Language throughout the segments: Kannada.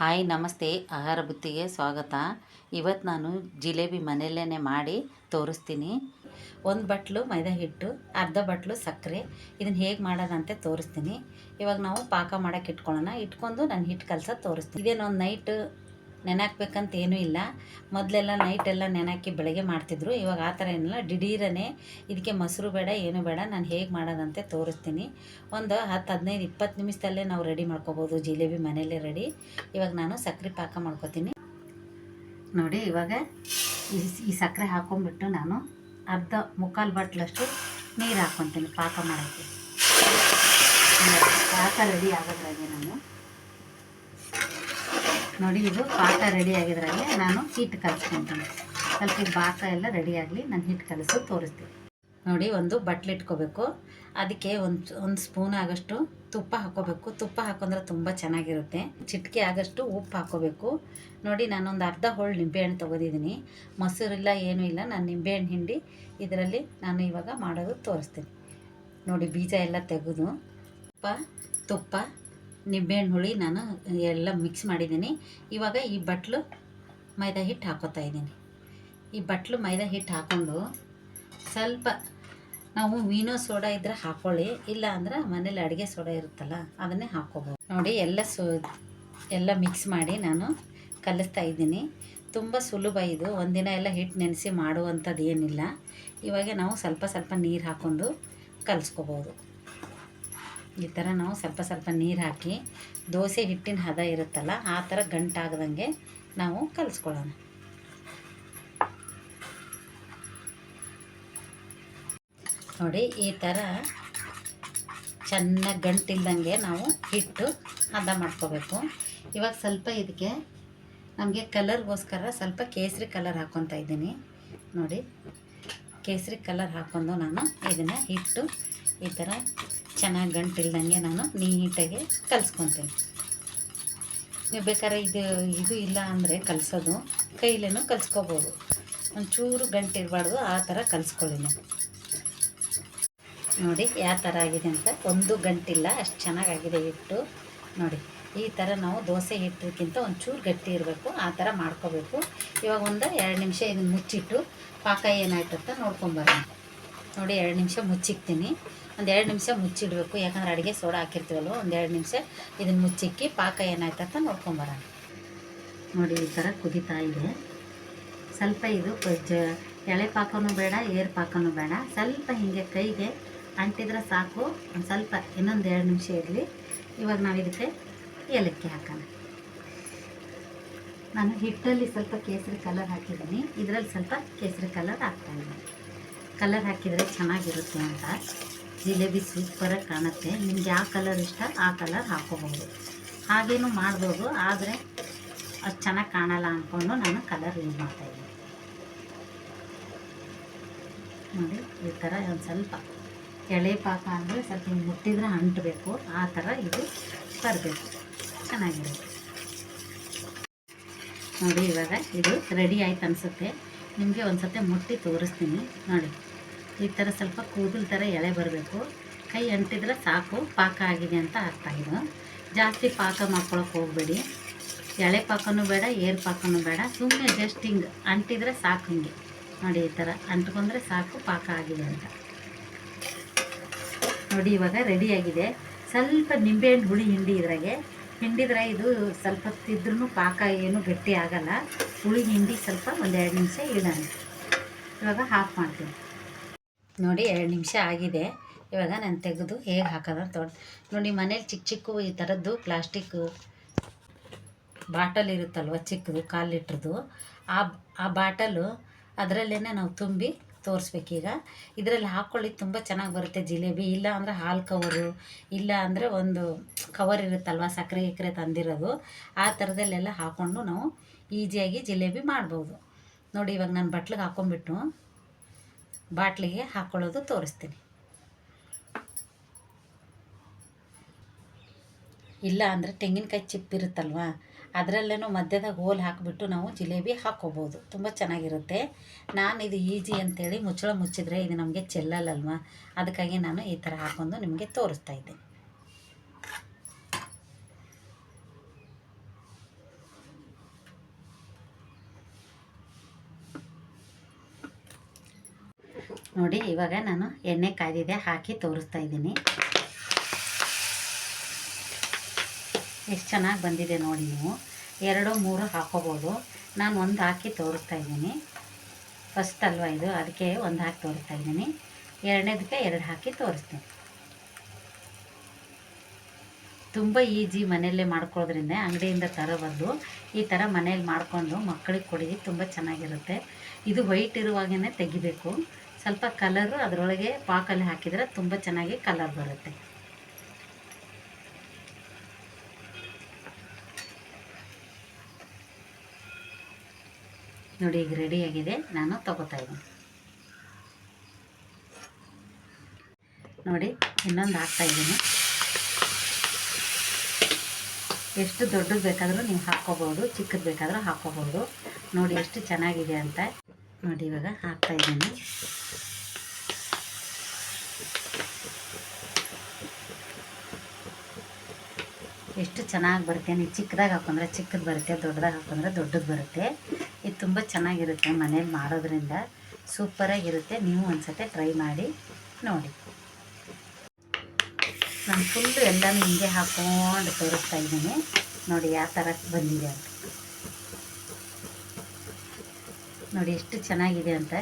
ಹಾಯ್, ನಮಸ್ತೆ. ಆಹಾರ ಬುತ್ತಿಗೆ ಸ್ವಾಗತ. ಇವತ್ತು ನಾನು ಜಿಲೇಬಿ ಮನೆಯಲ್ಲೇ ಮಾಡಿ ತೋರಿಸ್ತೀನಿ. ಒಂದು ಬಟ್ಲು ಮೈದಾ ಹಿಟ್ಟು, ಅರ್ಧ ಬಟ್ಲು ಸಕ್ಕರೆ. ಇದನ್ನು ಹೇಗೆ ಮಾಡೋದಂತೆ ತೋರಿಸ್ತೀನಿ. ಇವಾಗ ನಾವು ಪಾಕ ಮಾಡೋಕ್ಕೆ ಇಟ್ಕೊಳ್ಳೋಣ ಇಟ್ಕೊಂಡು ನಾನು ಹಿಟ್ಟು ಕಲಸ ತೋರಿಸ್ತೀನಿ. ಇದೇನೊಂದು ನೈಟ್ ನೆನಾಕ್ಬೇಕಂತ ಏನೂ ಇಲ್ಲ. ಮೊದಲೆಲ್ಲ ನೈಟೆಲ್ಲ ನೆನಾಕಿ ಬೆಳಗ್ಗೆ ಮಾಡ್ತಿದ್ರು. ಇವಾಗ ಆ ಥರ ಏನಿಲ್ಲ. ದಿಢೀರನೇ ಇದಕ್ಕೆ ಮೊಸರು ಬೇಡ, ಏನು ಬೇಡ. ನಾನು ಹೇಗೆ ಮಾಡೋದಂತೆ ತೋರಿಸ್ತೀನಿ. ಒಂದು ಹತ್ತು, ಹದಿನೈದು, ಇಪ್ಪತ್ತು ನಿಮಿಷದಲ್ಲೇ ನಾವು ರೆಡಿ ಮಾಡ್ಕೋಬೋದು. ಜಿಲೇಬಿ ಮನೆಯಲ್ಲೇ ರೆಡಿ ಇವಾಗ ನಾನು ಸಕ್ಕರೆ ಪಾಕ ಮಾಡ್ಕೋತೀನಿ. ನೋಡಿ, ಇವಾಗ ಈ ಸಕ್ಕರೆ ಹಾಕೊಂಡ್ಬಿಟ್ಟು ನಾನು ಅರ್ಧ ಮುಕ್ಕಾಲು ಬಾಟ್ಲಷ್ಟು ನೀರು ಹಾಕೊತೀನಿ ಪಾಕ ಮಾಡೋಕ್ಕೆ. ಪಾಕ ರೆಡಿ ಆಗೋದ್ರಾಗೆ ನಾನು. ನೋಡಿ ಇದು ಪಾಕ ರೆಡಿ ಆಗಿದ್ರಾಗೆ ನಾನು ಹಿಟ್ಟು ಕಲಿಸ್ಕೊತೀನಿ. ಸ್ವಲ್ಪ ಪಾಕ ಎಲ್ಲ ರೆಡಿ ಆಗಲಿ ನಾನು ಹಿಟ್ಟು ಕಲಿಸು ತೋರಿಸ್ತೀನಿ. ನೋಡಿ ಒಂದು ಬಟ್ಲು ಇಟ್ಕೋಬೇಕು. ಅದಕ್ಕೆ ಒಂದು ಒಂದು ಸ್ಪೂನ್ ಆಗಷ್ಟು ತುಪ್ಪ ಹಾಕೋಬೇಕು ತುಪ್ಪ ಹಾಕೊಂಡ್ರೆ ತುಂಬ ಚೆನ್ನಾಗಿರುತ್ತೆ. ಚಿಟಿಕೆ ಆಗಷ್ಟು ಉಪ್ಪು ಹಾಕೋಬೇಕು ನೋಡಿ ನಾನೊಂದು ಅರ್ಧ ಹೋಳು ನಿಂಬೆಹಣ್ಣು ತೊಗೊಂಡಿದ್ದೀನಿ ಮೊಸರಿಲ್ಲ, ಏನೂ ಇಲ್ಲ. ನಾನು ನಿಂಬೆಹಣ್ಣು ಹಿಂಡಿ ಇದರಲ್ಲಿ ನಾನು ಇವಾಗ ಮಾಡೋದು ತೋರಿಸ್ತೀನಿ. ನೋಡಿ ಬೀಜ ಎಲ್ಲ ತೆಗೆದು, ತುಪ್ಪ ತುಪ್ಪ ನಿಂಬೆಹಣ್ಣು ಹುಳಿ ನಾನು ಎಲ್ಲ ಮಿಕ್ಸ್ ಮಾಡಿದ್ದೀನಿ. ಇವಾಗ ಈ ಬಟ್ಲು ಮೈದಾ ಹಿಟ್ಟು ಹಾಕೋತಾ ಇದ್ದೀನಿ. ಈ ಬಟ್ಲು ಮೈದಾ ಹಿಟ್ಟು ಹಾಕ್ಕೊಂಡು ಸ್ವಲ್ಪ ನಾವು ಮೀನೋ ಸೋಡಾ ಇದ್ದರೆ ಹಾಕ್ಕೊಳ್ಳಿ ಇಲ್ಲ ಅಂದ್ರೆ ಮನೇಲಿ ಅಡುಗೆ ಸೋಡಾ ಇರುತ್ತಲ್ಲ ಅದನ್ನೇ ಹಾಕ್ಕೋಬೋದು. ನೋಡಿ, ಎಲ್ಲ ಸೋ, ಎಲ್ಲ ಮಿಕ್ಸ್ ಮಾಡಿ ನಾನು ಕಲಿಸ್ತಾ ಇದ್ದೀನಿ. ತುಂಬ ಸುಲಭ ಇದು. ಒಂದಿನ ಎಲ್ಲ ಹಿಟ್ಟು ನೆನೆಸಿ ಮಾಡುವಂಥದ್ದು ಏನಿಲ್ಲ. ಇವಾಗ ನಾವು ಸ್ವಲ್ಪ ಸ್ವಲ್ಪ ನೀರು ಹಾಕ್ಕೊಂಡು ಕಲಿಸ್ಕೋಬೋದು. ಈ ಥರ ನಾವು ಸ್ವಲ್ಪ ಸ್ವಲ್ಪ ನೀರು ಹಾಕಿ ದೋಸೆ ಹಿಟ್ಟಿನ ಹದ ಇರುತ್ತಲ್ಲ ಆ ಥರ ಗಂಟಾಗದಂಗೆ ನಾವು ಕಲಿಸ್ಕೊಳ್ಳೋಣ. ನೋಡಿ ಈ ಥರ ಚೆನ್ನಾಗಿ ಗಂಟಿಲ್ದಂಗೆ ನಾವು ಹಿಟ್ಟು ಹದ ಮಾಡ್ಕೋಬೇಕು. ಇವಾಗ ಸ್ವಲ್ಪ ಇದಕ್ಕೆ ನಮಗೆ ಕಲರ್ಗೋಸ್ಕರ ಸ್ವಲ್ಪ ಕೇಸರಿ ಕಲರ್ ಹಾಕ್ಕೊತಾ ಇದ್ದೀನಿ. ನೋಡಿ, ಕೇಸರಿ ಕಲರ್ ಹಾಕ್ಕೊಂಡು ನಾನು ಇದನ್ನು ಹಿಟ್ಟು ಈ ಥರ ಚೆನ್ನಾಗಿ ಗಂಟಿಲ್ದಂಗೆ ನಾನು ನೀಟಾಗಿ ಕಲಿಸ್ಕೊತೀನಿ. ನೀವು ಬೇಕಾದ್ರೆ ಇದು ಇದು ಇಲ್ಲ ಅಂದರೆ ಕಲಿಸೋದು, ಕೈಲೇನೂ ಕಲಿಸ್ಕೋಬೋದು. ಒಂಚೂರು ಗಂಟಿರಬಾರ್ದು, ಆ ಥರ ಕಲಿಸ್ಕೊಳ್ಳಿ ನಾನು ನೋಡಿ, ಯಾವ ಥರ ಆಗಿದೆ ಅಂತ. ಒಂದು ಗಂಟಿಲ್ಲ, ಅಷ್ಟು ಚೆನ್ನಾಗಾಗಿದೆ ಹಿಟ್ಟು. ನೋಡಿ, ಈ ಥರ ನಾವು ದೋಸೆ ಹಿಟ್ಟಕ್ಕಿಂತ ಒಂಚೂರು ಗಟ್ಟಿ ಇರಬೇಕು, ಆ ಥರ ಮಾಡ್ಕೋಬೇಕು. ಇವಾಗ ಒಂದು ಎರಡು ನಿಮಿಷ ಇದನ್ನು ಮುಚ್ಚಿಟ್ಟು, ಪಾಕ ಏನಾಯ್ತು ಅಂತ ನೋಡ್ಕೊಂಬರೋಣ ನೋಡಿ, ಎರಡು ನಿಮಿಷ ಮುಚ್ಚಿಕ್ತೀನಿ. ಒಂದು ಎರಡು ನಿಮಿಷ ಮುಚ್ಚಿಡಬೇಕು. ಯಾಕಂದ್ರೆ ಅಡುಗೆ ಸೋಡಾ ಹಾಕಿರ್ತೀವಲ್ವ ಒಂದು ಎರಡು ನಿಮಿಷ ಇದನ್ನು ಮುಚ್ಚಿಕ್ಕಿ ಪಾಕ ಏನಾಯ್ತು ಅಂತ ನೋಡ್ಕೊಂಬರೋಣ ನೋಡಿ, ಈ ಥರ ಕುದೀತಾ ಇದೆ. ಸ್ವಲ್ಪ ಇದು ಜ ಎಳೆ ಪಾಕನೂ ಬೇಡ, ಏರ್ ಪಾಕನೂ ಬೇಡ. ಸ್ವಲ್ಪ ಹೀಗೆ ಕೈಗೆ ಅಂಟಿದ್ರೆ ಸಾಕು. ಒಂದು ಸ್ವಲ್ಪ, ಇನ್ನೊಂದು ಎರಡು ನಿಮಿಷ ಇರಲಿ. ಇವಾಗ ನಾವು ಇದಕ್ಕೆ ಏಲಕ್ಕಿ ಹಾಕೋಣ. ನಾನು ಹಿಟ್ಟಲ್ಲಿ ಸ್ವಲ್ಪ ಕೇಸರಿ ಕಲರ್ ಹಾಕಿದ್ದೀನಿ. ಇದರಲ್ಲಿ ಸ್ವಲ್ಪ ಕೇಸರಿ ಕಲರ್ ಹಾಕ್ತಾಯಿದ್ದೀನಿ ಕಲರ್ ಹಾಕಿದರೆ ಚೆನ್ನಾಗಿರುತ್ತೆ ಅಂತ. ಜಿಲೇಬಿ ಸೂಪರಾಗಿ ಕಾಣುತ್ತೆ. ನಿಮ್ಗೆ ಯಾವ ಕಲರ್ ಇಷ್ಟ ಆ ಕಲರ್ ಹಾಕೋಬಹುದು. ಹಾಗೇನು ಮಾಡ್ಬೋದು, ಆದರೆ ಅದು ಚೆನ್ನಾಗಿ ಕಾಣಲ್ಲ ಅಂದ್ಕೊಂಡು ನಾನು ಕಲರ್ ಯೂಸ್ ಮಾಡ್ತಾಯಿದ್ದೀನಿ ನೋಡಿ, ಈ ಥರ ಒಂದು ಸ್ವಲ್ಪ ಎಳೆ ಪಾಕ ಅಂದರೆ ಸ್ವಲ್ಪ ಹಿಂಗೆ ಮುಟ್ಟಿದ್ರೆ ಅಂಟಬೇಕು. ಆ ಥರ ಇದು ಬರಬೇಕು. ಚೆನ್ನಾಗಿರುತ್ತೆ. ನೋಡಿ, ಇವಾಗ ಇದು ರೆಡಿ ಆಯ್ತು ಅನಿಸುತ್ತೆ. ನಿಮಗೆ ಒಂದು ಸತಿ ಮುಟ್ಟಿ ತೋರಿಸ್ತೀನಿ. ನೋಡಿ. ಈ ಥರ ಸ್ವಲ್ಪ ಕೂದಲು ಥರ ಎಳೆ ಬರಬೇಕು. ಕೈ ಅಂಟಿದ್ರೆ ಸಾಕು, ಪಾಕ ಆಗಿದೆ ಅಂತ ಅರ್ಥ ಇದು. ಜಾಸ್ತಿ ಪಾಕ ಮಾಡ್ಕೊಳಕ್ಕೆ ಹೋಗಬೇಡಿ. ಎಳೆ ಪಾಕನೂ ಬೇಡ, ಏರ್ ಪಾಕನೂ ಬೇಡ. ಸುಮ್ಮನೆ ಜಸ್ಟ್ ಹಿಂಗೆ ಅಂಟಿದ್ರೆ ಸಾಕು ಹಿಂಗೆ. ನೋಡಿ ಈ ಥರ ಅಂಟ್ಕೊಂಡ್ರೆ ಸಾಕು, ಪಾಕ ಆಗಿದೆ ಅಂತ. ನೋಡಿ ಇವಾಗ ರೆಡಿಯಾಗಿದೆ ಸ್ವಲ್ಪ ನಿಂಬೆಹಣ್ಣು ಹುಳಿ ಹಿಂಡಿ ಇದ್ರಾಗೆ. ಹಿಂಡಿದ್ರೆ ಇದು ಸ್ವಲ್ಪ ತಿದ್ರೂ ಪಾಕ ಏನು ಗಟ್ಟಿ ಆಗಲ್ಲ. ಹುಳಿ ಹಿಂಡಿ ಸ್ವಲ್ಪ ಒಂದು ಎರಡು ನಿಮಿಷ ಇಡೋಣ. ಇವಾಗ ಹಾಫ್ ಮಾಡ್ತೀನಿ. ನೋಡಿ ಎರಡು ನಿಮಿಷ ಆಗಿದೆ. ಇವಾಗ ನಾನು ತೆಗೆದು ಹೇಗೆ ಹಾಕೋದ ತೊಗೊಂಡು ನೋಡಿ ಮನೇಲಿ ಚಿಕ್ಕ ಚಿಕ್ಕ ಈ ಥರದ್ದು ಪ್ಲಾಸ್ಟಿಕ್ ಬಾಟಲ್ ಇರುತ್ತಲ್ವ ಚಿಕ್ಕದು ಕಾಲು ಲೀಟ್ರದ್ದು ಆ ಆ ಬಾಟಲು ಅದರಲ್ಲೇ ನಾವು ತುಂಬಿ ತೋರಿಸ್ಬೇಕೀಗ. ಇದರಲ್ಲಿ ಹಾಕ್ಕೊಳ್ಳಿ ತುಂಬ ಚೆನ್ನಾಗಿ ಬರುತ್ತೆ ಜಿಲೇಬಿ. ಇಲ್ಲ ಅಂದರೆ ಹಾಲು ಕವರು, ಇಲ್ಲ ಅಂದರೆ ಒಂದು ಕವರ್ ಇರುತ್ತಲ್ವ ಸಕ್ಕರೆ ಗಿಕ್ಕರೆ ತಂದಿರೋದು. ಆ ಥರದಲ್ಲೆಲ್ಲ ಹಾಕ್ಕೊಂಡು ನಾವು ಈಸಿಯಾಗಿ ಜಿಲೇಬಿ ಮಾಡ್ಬೋದು. ನೋಡಿ ಇವಾಗ ನಾನು ಬಟ್ಲಿಗೆ ಹಾಕ್ಕೊಂಬಿಟ್ಟು ಬಾಟ್ಲಿಗೆ ಹಾಕ್ಕೊಳ್ಳೋದು ತೋರಿಸ್ತೀನಿ. ಇಲ್ಲ ಅಂದರೆ ತೆಂಗಿನಕಾಯಿ ಚಿಪ್ ಅದರಲ್ಲೇ ಅದರಲ್ಲೇನೋ ಮಧ್ಯದಾಗ ಹೋಲ್ ಹಾಕಿಬಿಟ್ಟು ನಾವು ಜಿಲೇಬಿ ಹಾಕ್ಕೋಬೋದು. ತುಂಬ ಚೆನ್ನಾಗಿರುತ್ತೆ. ನಾನು ಇದು ಈಜಿ ಅಂತೇಳಿ ಮುಚ್ಚಳ ಮುಚ್ಚಿದ್ರೆ ಇದು ನಮಗೆ ಚೆಲ್ಲಲ್ಲಲ್ವ? ಅದಕ್ಕಾಗಿ ನಾನು ಈ ಥರ ಹಾಕೊಂಡು ನಿಮಗೆ ತೋರಿಸ್ತಾ ಇದ್ದೀನಿ. ನೋಡಿ, ಇವಾಗ ನಾನು ಎಣ್ಣೆ ಕಾಯ್ದಿದೆ, ಹಾಕಿ ತೋರಿಸ್ತಾ ಇದ್ದೀನಿ. ಎಷ್ಟು ಚೆನ್ನಾಗಿ ಬಂದಿದೆ ನೋಡಿ ನೀವು. ಎರಡು, ಮೂರು ಹಾಕೋಬೋದು. ನಾನು ಒಂದು ಹಾಕಿ ತೋರಿಸ್ತಾ ಇದ್ದೀನಿ. ಫಸ್ಟ್ ಅಲ್ವಾ ಇದು? ಅದಕ್ಕೆ ಒಂದು ಹಾಕಿ ತೋರಿಸ್ತಾ ಇದ್ದೀನಿ. ಎರಡನೇದಕ್ಕೆ ಎರಡು ಹಾಕಿ ತೋರಿಸ್ತೀನಿ. ತುಂಬ ಈಜಿ ಮನೆಯಲ್ಲೇ ಮಾಡ್ಕೊಳ್ಳೋದ್ರಿಂದ ಅಂಗಡಿಯಿಂದ ತರೋಬಾರ್ದು ಈ ಥರ ಮನೇಲಿ ಮಾಡಿಕೊಂಡು ಮಕ್ಕಳಿಗೆ ಕೊಡಿ ತುಂಬ ಚೆನ್ನಾಗಿರುತ್ತೆ. ಇದು ವೈಟ್ ಇರುವಾಗೇ ತೆಗಿಬೇಕು. ಸ್ವಲ್ಪ ಕಲರು ಅದರೊಳಗೆ ಪಾಕಲ್ಲಿ ಹಾಕಿದರೆ ತುಂಬ ಚೆನ್ನಾಗಿ ಕಲರ್ ಬರುತ್ತೆ. ನೋಡಿ, ಈಗ ರೆಡಿಯಾಗಿದೆ ನಾನು ತಗೋತಾ ಇದ್ದೀನಿ. ನೋಡಿ, ಇನ್ನೊಂದು ಹಾಕ್ತಾ ಇದ್ದೀನಿ. ಎಷ್ಟು ದೊಡ್ಡದು ಬೇಕಾದರೂ ನೀವು ಹಾಕ್ಕೋಬೋದು, ಚಿಕ್ಕದು ಬೇಕಾದರೂ ಹಾಕ್ಕೋಬೋದು. ನೋಡಿ, ಎಷ್ಟು ಚೆನ್ನಾಗಿದೆ ಅಂತ. ನೋಡಿ, ಇವಾಗ ಹಾಕ್ತಾ ಇದ್ದೀನಿ. ಎಷ್ಟು ಚೆನ್ನಾಗಿ ಬರುತ್ತೆ. ನೀವು ಚಿಕ್ಕದಾಗ ಹಾಕೊಂಡ್ರೆ ಚಿಕ್ಕದು ಬರುತ್ತೆ, ದೊಡ್ಡದಾಗ ಹಾಕೊಂಡ್ರೆ ದೊಡ್ಡದು ಬರುತ್ತೆ. ಇದು ತುಂಬ ಚೆನ್ನಾಗಿರುತ್ತೆ ಮನೇಲಿ ಮಾಡೋದ್ರಿಂದ. ಸೂಪರಾಗಿರುತ್ತೆ ನೀವು ಒಂದ್ಸತೆ ಟ್ರೈ ಮಾಡಿ ನೋಡಿ. ನಾನು ಫುಲ್ಲು ಎಲ್ಲನೂ ಹಿಂಗೆ ಹಾಕ್ಕೊಂಡು ತೋರಿಸ್ತಾ ಇದ್ದೀನಿ. ನೋಡಿ ಯಾವ ಥರ ಬಂದಿದೆ ಅಂತ. ನೋಡಿ ಎಷ್ಟು ಚೆನ್ನಾಗಿದೆ ಅಂತ.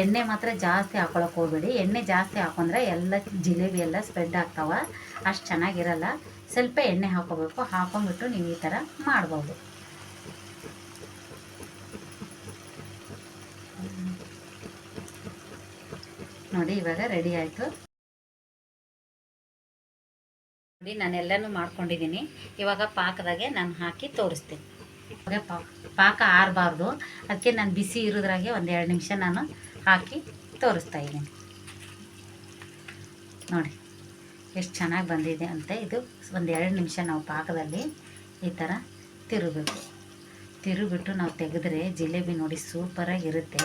ಎಣ್ಣೆ ಮಾತ್ರ ಜಾಸ್ತಿ ಹಾಕೊಳಕ್ಕೆ ಹೋಗ್ಬೇಡಿ. ಎಣ್ಣೆ ಜಾಸ್ತಿ ಹಾಕೊಂಡ್ರೆ ಎಲ್ಲ ಜಿಲೇಬಿ ಎಲ್ಲ ಸ್ಪ್ರೆಡ್ ಆಗ್ತಾವ. ಅಷ್ಟು ಚೆನ್ನಾಗಿರಲ್ಲ. ಸ್ವಲ್ಪ ಎಣ್ಣೆ ಹಾಕೋಬೇಕು, ಹಾಕೊಂಡ್ಬಿಟ್ಟು ನೀವು ಈ ಥರ ಮಾಡ್ಬೋದು. ನೋಡಿ, ಇವಾಗ ರೆಡಿ ಆಯಿತು. ನೋಡಿ, ನಾನೆಲ್ಲನೂ ಮಾಡ್ಕೊಂಡಿದ್ದೀನಿ. ಇವಾಗ ಪಾಕದಾಗೆ ನಾನು ಹಾಕಿ ತೋರಿಸ್ತೀನಿ. ಇವಾಗ ಪಾಕ ಆರಬಾರ್ದು. ಅದಕ್ಕೆ ನಾನು ಬಿಸಿ ಇರೋದ್ರಾಗೆ ಒಂದು ಎರಡು ನಿಮಿಷ ನಾನು ಹಾಕಿ ತೋರಿಸ್ತಾ ಇದ್ದೀನಿ. ನೋಡಿ. ಎಷ್ಟು ಚೆನ್ನಾಗಿ ಬಂದಿದೆ ಅಂತ ಇದು ಒಂದು ಎರಡು ನಿಮಿಷ ನಾವು ಪಾಕದಲ್ಲಿ ಈ ಥರ ತಿರುಗಬೇಕು. ತಿರುಗಿಬಿಟ್ಟು ನಾವು ತೆಗೆದ್ರೆ ಜಿಲೇಬಿ ನೋಡಿ ಸೂಪರಾಗಿರುತ್ತೆ.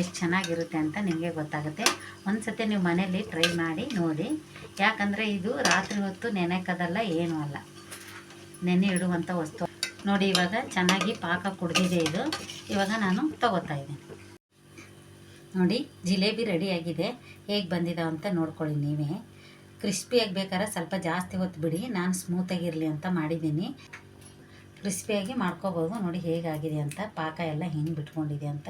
ಎಷ್ಟು ಚೆನ್ನಾಗಿರುತ್ತೆ ಅಂತ ನಿಮಗೆ ಗೊತ್ತಾಗುತ್ತೆ. ಒಂದು ಸತಿ ನೀವು ಮನೇಲಿ ಟ್ರೈ ಮಾಡಿ ನೋಡಿ. ಯಾಕಂದರೆ ಇದು ರಾತ್ರಿ ಹೊತ್ತು ನೆನೆಕೋದಲ್ಲ ಏನೂ ಅಲ್ಲ. ನೆನೆ ಇಡುವಂಥ ವಸ್ತು. ನೋಡಿ, ಇವಾಗ ಚೆನ್ನಾಗಿ ಪಾಕ ಕುಡಿದಿದೆ ಇದು. ಇವಾಗ ನಾನು ತಗೋತಾ ಇದ್ದೀನಿ. ನೋಡಿ, ಜಿಲೇಬಿ ರೆಡಿಯಾಗಿದೆ ಹೇಗೆ ಬಂದಿದ್ದಾವೆ ಅಂತ ನೋಡ್ಕೊಳ್ಳಿ ನೀವೇ. ಕ್ರಿಸ್ಪಿಯಾಗಿ ಬೇಕಾದ್ರೆ ಸ್ವಲ್ಪ ಜಾಸ್ತಿ ಹೊತ್ತು ಬಿಡಿ. ನಾನು ಸ್ಮೂತಾಗಿರಲಿ ಅಂತ ಮಾಡಿದ್ದೀನಿ. ಕ್ರಿಸ್ಪಿಯಾಗಿ ಮಾಡ್ಕೋಬೋದು. ನೋಡಿ ಹೇಗಾಗಿದೆ ಅಂತ. ಪಾಕ ಎಲ್ಲ ಹೆಂಗೆ ಬಿಟ್ಕೊಂಡಿದೆ ಅಂತ.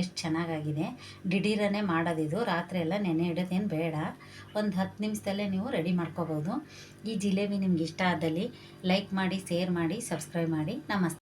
ಎಷ್ಟು ಚೆನ್ನಾಗಾಗಿದೆ. ದಿಢೀರನೇ ಮಾಡೋದಿದು. ರಾತ್ರಿ ಎಲ್ಲ ನೆನೆ ಇಡೋದೇನು ಬೇಡ. ಒಂದು ಹತ್ತು ನಿಮಿಷದಲ್ಲೇ ನೀವು ರೆಡಿ ಮಾಡ್ಕೋಬೋದು. ಈ ಜಿಲೇಬಿ ನಿಮ್ಗೆ ಇಷ್ಟ ಆದಲ್ಲಿ ಲೈಕ್ ಮಾಡಿ ಶೇರ್ ಮಾಡಿ ಸಬ್ಸ್ಕ್ರೈಬ್ ಮಾಡಿ. ನಮಸ್ತೆ.